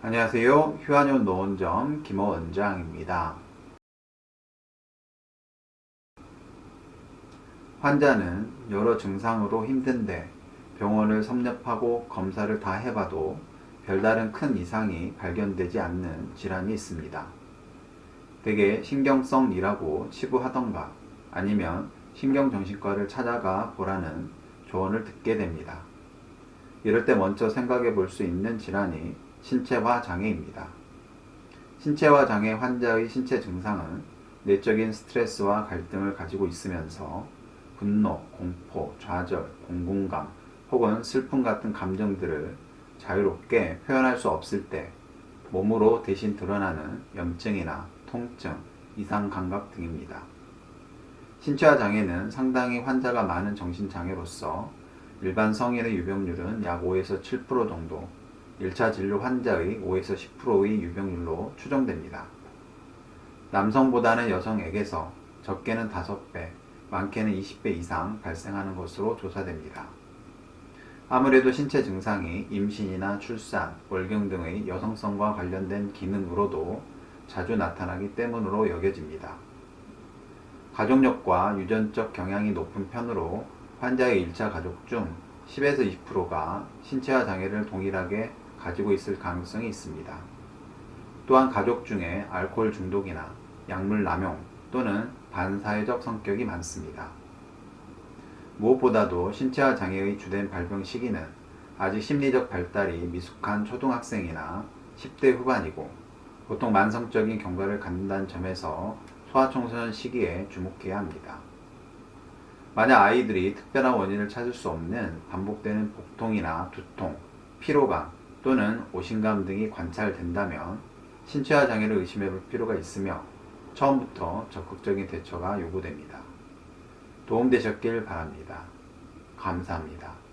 안녕하세요. 휴안현 노원점 김호 원장입니다. 환자는 여러 증상으로 힘든데 병원을 섭렵하고 검사를 다 해봐도 별다른 큰 이상이 발견되지 않는 질환이 있습니다. 대개 신경성이라고 치부하던가 아니면 신경정신과를 찾아가 보라는 조언을 듣게 됩니다. 이럴 때 먼저 생각해 볼 수 있는 질환이 신체화 장애입니다. 신체화 장애 환자의 신체 증상은 내적인 스트레스와 갈등을 가지고 있으면서 분노, 공포, 좌절, 공공감 혹은 슬픔 같은 감정들을 자유롭게 표현할 수 없을 때 몸으로 대신 드러나는 염증이나 통증, 이상 감각 등입니다. 신체화 장애는 상당히 환자가 많은 정신장애로서 일반 성인의 유병률은 약 5에서 7% 정도, 1차 진료 환자의 5에서 10%의 유병률로 추정됩니다. 남성보다는 여성에게서 적게는 5배, 많게는 20배 이상 발생하는 것으로 조사됩니다. 아무래도 신체 증상이 임신이나 출산, 월경 등의 여성성과 관련된 기능으로도 자주 나타나기 때문으로 여겨집니다. 가족력과 유전적 경향이 높은 편으로 환자의 1차 가족 중 10에서 20%가 신체화 장애를 동일하게 가지고 있을 가능성이 있습니다. 또한 가족 중에 알코올 중독이나 약물 남용 또는 반사회적 성격이 많습니다. 무엇보다도 신체화 장애의 주된 발병 시기는 아직 심리적 발달이 미숙한 초등학생이나 10대 후반이고 보통 만성적인 경과를 갖는다는 점에서 소아청소년 시기에 주목해야 합니다. 만약 아이들이 특별한 원인을 찾을 수 없는 반복되는 복통이나 두통, 피로감 또는 오심감 등이 관찰된다면 신체화 장애를 의심해 볼 필요가 있으며 처음부터 적극적인 대처가 요구됩니다. 도움되셨길 바랍니다. 감사합니다.